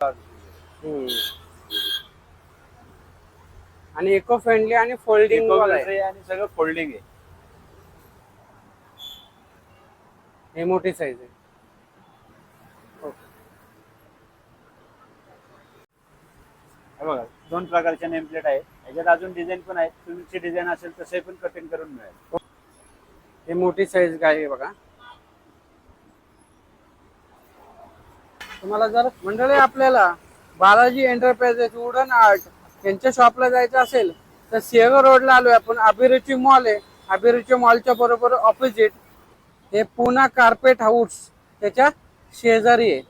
हम्म. आणि eco friendly आणि फोल्डिंग आणि सगळं फोल्डिंग आहे. हे मोठी साईज आहे. हे बघा दोन प्रकारच्या नेम प्लेट आहे याच्यात अजून डिझाईन पण आहेत. तुमची डिझाईन असेल तसे पण कटिंग करून मिळेल. हे मोठी साईज गाय आहे बघा. तुम्हाला जर मंडळी आपल्याला बालाजी एंटरप्राइजेस वुडन आर्ट यांच्या शॉपला जायचं असेल तर सिंहगड रोडला आलोय आपण. अभिरुची मॉल आहे. अभिरुची मॉलच्या बरोबर ऑपोजिट हे पुना कार्पेट हाऊस त्याच्या शेजारी आहे.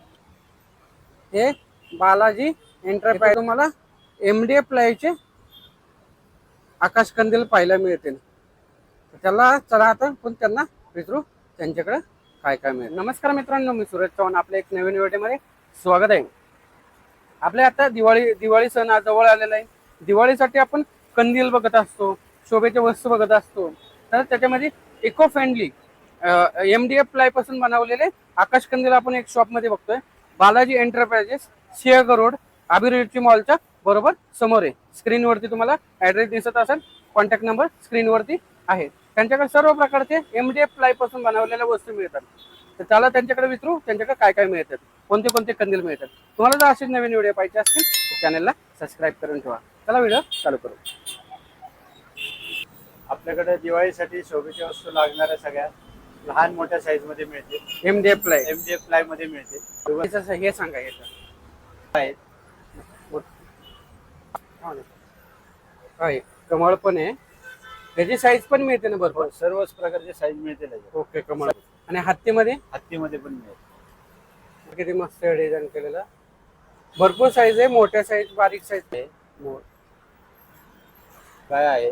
हे बालाजी एंटरप्राइज तुम्हाला एम डी एफ चे आकाशकंदील पाहायला मिळतील. त्याला चला आता पण त्यांना विचारू त्यांच्याकडे काय काय मिळेल नमस्कार मित्रांनो मी सुरेश चव्हाण आपल्या एक नवीन व्हिडिओमध्ये स्वागत आहे. आपल्या आता दिवाळी दिवाळी सण जवळ आलेला आहे. दिवाळीसाठी आपण कंदील बघत असतो शोभेच्या वस्तू बघत असतो. तर त्याच्यामध्ये eco friendly M D F प्लायपासून बनवलेले आकाश कंदील आपण एक शॉपमध्ये बघतोय. बालाजी एंटरप्राइजेस सिंहगड रोड अभिरुची मॉलच्या बरोबर समोर आहे. स्क्रीनवरती तुम्हाला ऍड्रेस दिसत असेल. कॉन्टॅक्ट नंबर स्क्रीनवरती आहे. त्यांच्याकडे सर्व प्रकारचे एम डी एफ प्लायपासून बनवलेल्या वस्तू मिळतात. तर त्याला त्यांच्याकडे विचारू त्यांच्याकडे काय काय मिळतात कोणते कोणते कंदील मिळतात. तुम्हाला जर असेच नवीन व्हिडिओ पाहिजे असतील तर चॅनलला सबस्क्राईब करून ठेवा. चला व्हिडिओ चालू करू. आपल्याकडे दिवाळीसाठी शोभेच्या वस्तू लागणाऱ्या सगळ्या लहान मोठ्या साईजमध्ये मिळतील. M D F ply M D F प्लायमध्ये मिळतील. हे सांगा आहेत. आहे कमळ पण आहे. त्याची साईज पण मिळते ना बरोबर सर्वच प्रकारचे साईज याच्यात. ओके कमळ आणि हत्तीमध्ये? हत्तीमध्ये पण मिळेल किती मस्त डिझाईन केलेलं. भरपूर साईज आहे मोठ्या साईज बारीक साईज आहे मो- काय आहे?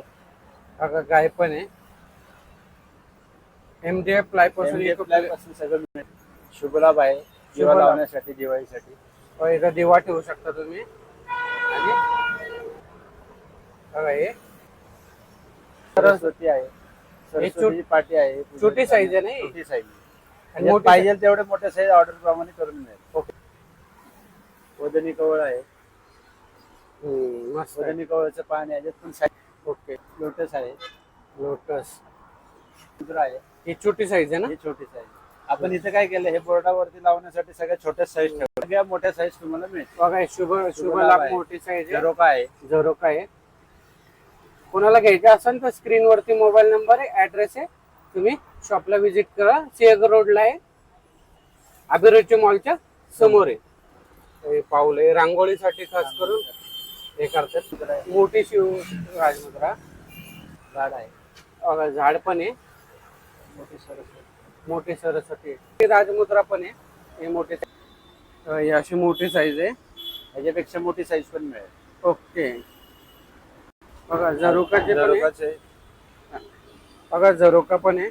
अगं गाय पण आहे. एम डी एफ प्लायपासून MDF सगळं मिळेल शुभलाभ आहे. दिवा शुभलाभ. लावण्यासाठी दिवाळीसाठी. इथं दिवा ठेवू शकता तुम्ही. आणि बघा हे सरस्वती आहे. सरस्वतीची पाटी आहे छोटी size आहे ना ही? छोटी साईज आणि मोठी पाहिजे तेवढे मोठ्या साईज ऑर्डर प्रमाणे करून मिळेल. ओके. वदनी कवळ आहे. मस्त. वदनी कवळचं पान आहे पण साईज ओके. लोटस आहे. लोटस आहे. ही छोटी साईज आहे ना? ही छोटी साईज आपण इथे काय केलं हे बोर्डावरती लावण्यासाठी सगळ्या छोट्या साईज ठेवल्या सगळ्या मोठ्या साईज तुम्हाला मिळतील. बघा शुभ शुभ लाभ. मोठी साईज झरोका आहे. झरोका आहे. कोणाला घ्यायचं असेल तर स्क्रीनवरती मोबाईल नंबर आहे ऍड्रेस आहे. तुम्ही शॉपला व्हिजिट करा. सिंहगड रोडला आहे. अभिरुची मॉलच्या समोर आहे. हे पाऊल आहे. रांगोळीसाठी खास करून हे करतात. मोठी शिव राजमुद्रा झाड आहे. झाड पण आहे. मोठी सरस्वती. मोठी सरस्वती. राजमुद्रा पण आहे. हे मोठे ही अशी मोठी साईज आहे. ह्याच्यापेक्षा मोठी साईज पण मिळेल. ओके बघा झरोकाचे बघा झरोका पण आहे.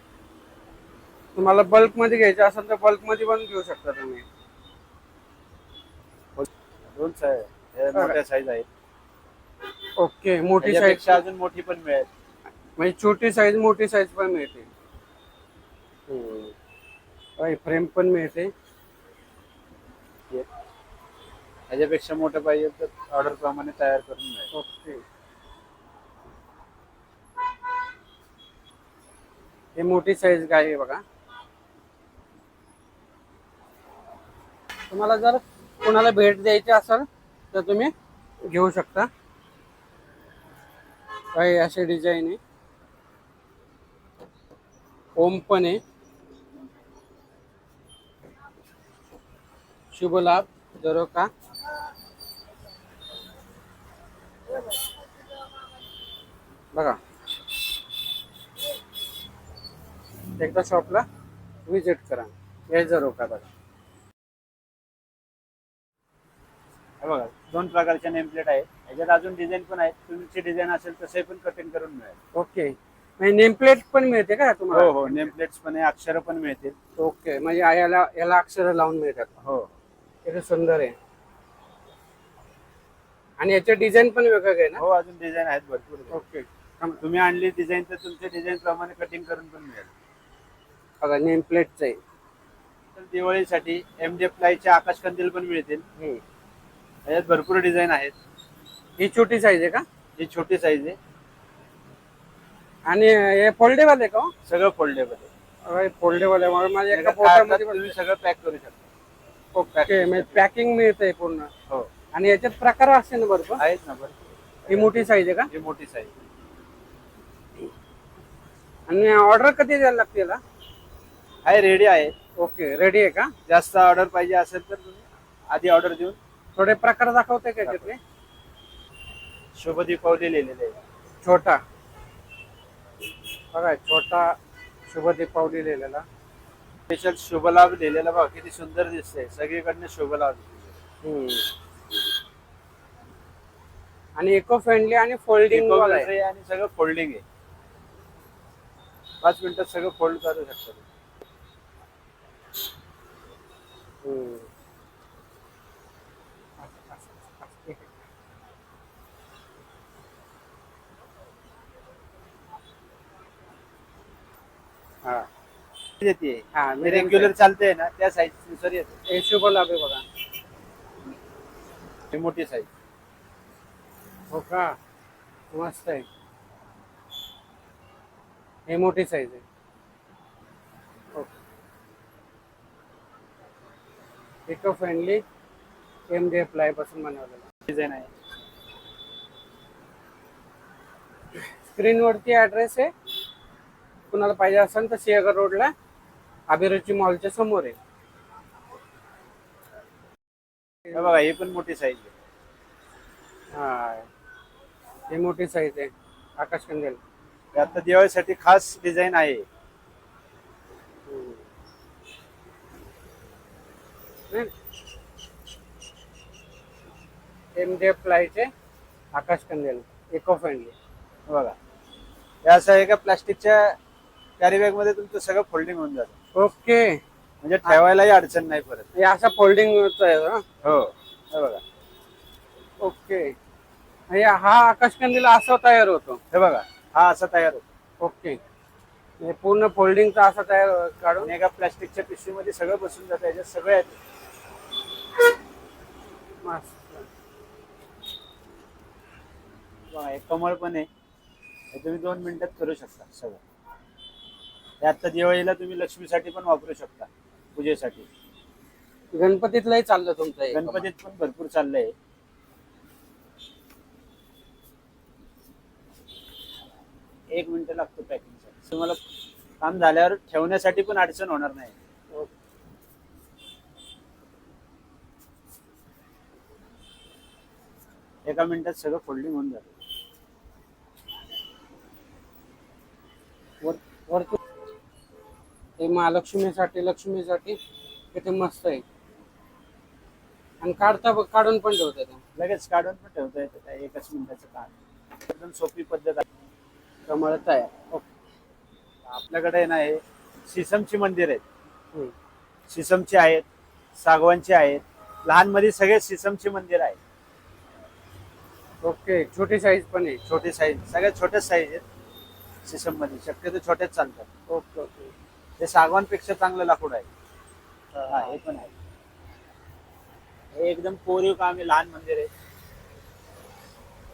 तुम्हाला बल्कमध्ये घ्यायचं असेल तर बल्कमध्ये पण घेऊ शकता तुम्ही. दोन साईज मोठ्या साईज आहेत. ओके मोठी साईज अजून मोठी पण मिळेल. म्हणजे छोटी साईज मोठी साईज पण मिळते. फ्रेम पण मिळते. ह्याच्यापेक्षा मोठं पाहिजे तर ऑर्डर प्रमाणे तयार करून मिळेल. ओके. हे मोठी साईज गाय आहे बघा. तुम्हाला जर कोणाला भेट द्यायची असेल तर तुम्ही घेऊ शकता. काही असे डिझाईन आहे. ओम पण आहे. शुभ लाभ झरोका बघा. एकदा शॉपला विजिट करा. हे झरोका बघा हे बघा दोन प्रकारच्या नेम प्लेट आहे ह्याच्यात अजून डिझाईन पण आहेत. तुमची डिझाईन असेल तसे पण कटिंग करून मिळेल. ओके. म्हणजे नेम प्लेट पण मिळते का हो तुम्हाला? हो नेम प्लेट्स पण आहे अक्षर पण मिळतील. ओके. म्हणजे याला याला अक्षर लावून मिळतात. हो. किती सुंदर आहे. आणि याचे डिझाईन पण वेगवेगळे आहे ना? हो अजून डिझाईन आहेत भरपूर ओके. तुम्ही आणली डिझाईन तर तुमच्या डिझाईन प्रमाणे कटिंग करून पण मिळेल. बघा नेम प्लेटचं आहे. तर दिवाळीसाठी एम डी प्लायचे आकाश कंदील पण मिळतील. याच्यात भरपूर डिझाईन आहेत. ही छोटी साईज आहे का? ही छोटी साईज आहे. आणि हे फोल्डेबल आहे का हो? सगळं फोल्डेबल आहे. अरे फोल्डेबल आहे. माझ्या एका एका पोटामध्ये तुम्ही सगळं पॅक करू शकता. ओके म्हणजे पॅकिंग मिळतंय पूर्ण. हो. आणि याच्यात प्रकार असते ना बरोबर आहेत ना बरं ही मोठी साईज आहे का? ही मोठी साईज आणि ऑर्डर कधी द्यायला लागते याला? आहे रेडी आहे. ओके रेडी आहे का? जास्त ऑर्डर पाहिजे असेल तर तुम्ही आधी ऑर्डर देऊन थोडे प्रकार दाखवते का याच्यातले शुभ दीपावली लिहिलेले आहे. छोटा. बघा छोटा शुभ दीपावली लिहिलेला. स्पेशल शुभ लाभ लिहिलेला बघा किती सुंदर दिसतंय. सगळीकडनं शुभ लाभ. हम्म. आणि इको फ्रेंडली आणि फोल्डिंग वाला आहे. Eco-friendly आणि सगळं फोल्डिंग आहे. पाच मिनिटात सगळं फोल्ड करू शकता तुम्ही. हम्म. हा. येते. हा रेग्युलर चालते ना त्या साईजनुसार येते. हे लाभ आहे बघा. ही मोठी साईज हो का? मस्त आहे. हे मोठी साईज आहे. इको फ्रेंडली एम जे प्लायपासून बनवलेलं. डिझाईन आहे. स्क्रीनवरती ॲड्रेस आहे. कुणाला पाहिजे असेल तर सिंहगड रोडला अभिरुची मॉलच्या समोर आहे. हे बघा ही पण मोठी साईज आहे. हा. ही मोठी साईज आहे. आकाश कंदेल. आता दिवाळीसाठी खास डिझाईन आहे. एम जे प्लायचे आकाश कंदेल इको फ्रेंडली हे बघा. हे असं आहे का प्लास्टिकच्या कॅरी बॅगमध्ये तुमचं सगळं फोल्डिंग होऊन जातं. ओके. म्हणजे ठेवायलाही अडचण नाही परत. हे असा फोल्डिंग आहे हो. हे बघा. ओके. हे हा आकाश कंदील असा तयार होतो. हे बघा. हा असा तयार होतो. ओके. हे पूर्ण फोल्डिंगचा असा तयार काढून? एका प्लास्टिकच्या पिशवीमध्ये सगळं बसून जातं याच्यात सगळं. मस्त. बघा एक कमळ पण आहे. हे तुम्ही दोन मिनिटात करू शकता सगळं. हे आता दिवाळीला तुम्ही लक्ष्मीसाठी पण वापरू शकता पूजेसाठी. गणपतीतलंही चाललं तुमचं हे गणपतीत पण भरपूर चाललंय. एक मिनिट लागतो पॅकिंगसाठी. तुम्हाला काम झाल्यावर ठेवण्यासाठी पण अडचण होणार नाही. एका मिनिटात सगळं फोल्डिंग होऊन जातं. वर हे महालक्ष्मीसाठी लक्ष्मीसाठी किती मस्त आहे. आणि काढता काढून पण ठेवता ते लगेच काढून पण ठेवता येतं काय एकच मिनिटाचं काम. एकदम सोपी पद्धत आहे. कमळ तयार. ओके आपल्याकडे ना हे सिसमची मंदिर आहेत. हम्म. सिसमची आहेत सागवानची आहेत. लहानमध्ये सगळे सिसमची मंदिर आहेत. ओके छोटी साईज पण आहे. छोटी साईज सगळ्यात छोट्याच साईज आहेत. सिसममध्ये शक्यतो छोट्याच चालतात. Okay okay. ते सागवानपेक्षा चांगलं लाकूड आहे. हा. हे पण आहे. हे एकदम कोरीव काम आहे लहान मंदिर आहे.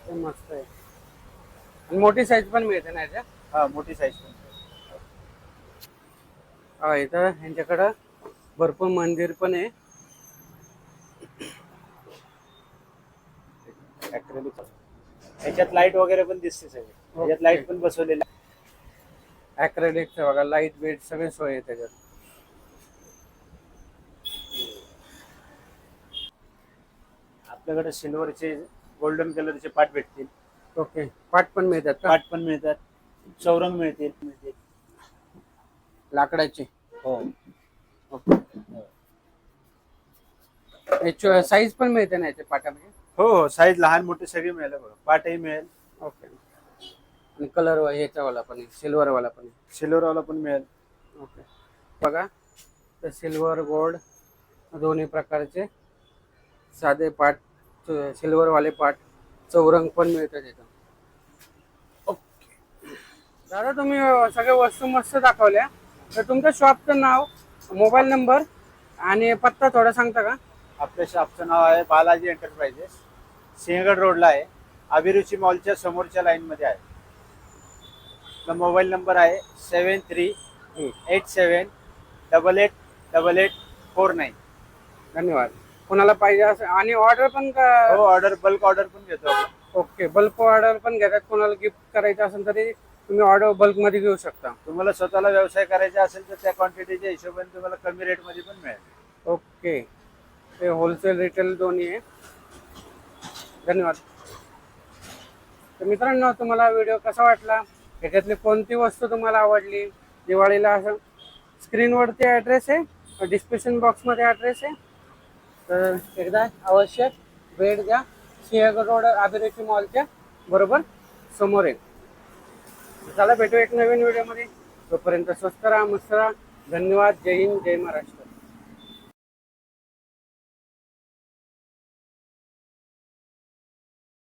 ते मस्त आहे. आणि मोठी साईज पण मिळते ना याच्या हा मोठी साईज पण. हा इथं यांच्याकडं भरपूर मंदिर पण आहे. Acrylic. याच्यात लाइट वगैरे पण दिसते सगळे. याच्यात. लाइट पण बसवलेली. ॲक्रेलिकचं बघा लाइट वेट सगळे सोय आहे त्याच्यात. आपल्याकडे सिल्वरचे गोल्डन कलरचे पाट भेटतील. ओके पाट पण मिळतात का? पाट पण मिळतात. चौरंग मिळतील. मिळतील लाकडाचे. हो. साईज पण मिळते ना याच्या पाटामध्ये हो हो साईज लहान मोठी सगळी मिळेल बघा. पाटही मिळेल. ओके आणि कलर ह्याच्यावाला पण आहे सिल्वर वाला पण. आहे सिल्वरवाला पण मिळेल. ओके बघा तर सिल्वर गोल्ड दोन्ही प्रकारचे साधे पाट सिल्वर वाले पाट चौरंग पण मिळतात तिथं ओके दादा तुम्ही सगळ्या वस्तू मस्त दाखवल्या. तर तुमच्या शॉपचं नाव मोबाईल नंबर आणि पत्ता थोडा सांगता का? आपल्या शॉपचं नाव आहे बालाजी एंटरप्राइजेस सिंहगड रोडला आहे. अभिरुची मॉलच्या समोरच्या लाईनमध्ये आहे. आपला मोबाईल नंबर आहे seven three eight seven double eight double eight four nine धन्यवाद. कोणाला पाहिजे असेल आणि ऑर्डर पण का? हो ऑर्डर बल्क ऑर्डर पण घेतो आपण. ओके बल्क ऑर्डर पण घेतात. कोणाला गिफ्ट करायचं असेल तरी तुम्ही ऑर्डर बल्कमध्ये घेऊ शकता. तुम्हाला स्वतःला व्यवसाय करायचा असेल तर त्या क्वांटिटीच्या हिशोबाने तुम्हाला कमी रेटमध्ये पण मिळेल. ओके हे होलसेल रिटेल दोन्ही आहे. धन्यवाद. तर मित्रांनो तुम्हाला व्हिडिओ कसा वाटला? ह्याच्यातली कोणती वस्तू तुम्हाला आवडली? दिवाळीला असं स्क्रीनवरती ॲड्रेस आहे. डिस्क्रिप्शन बॉक्समध्ये ॲड्रेस आहे. तर एकदा आवश्यक भेट द्या. सिंहगड रोड अभिरुची मॉलच्या बरोबर समोर आहे. चला भेटू एक नवीन व्हिडिओमध्ये तोपर्यंत स्वस्त राहा मस्त राहा. धन्यवाद. जय हिंद जय महाराष्ट्र.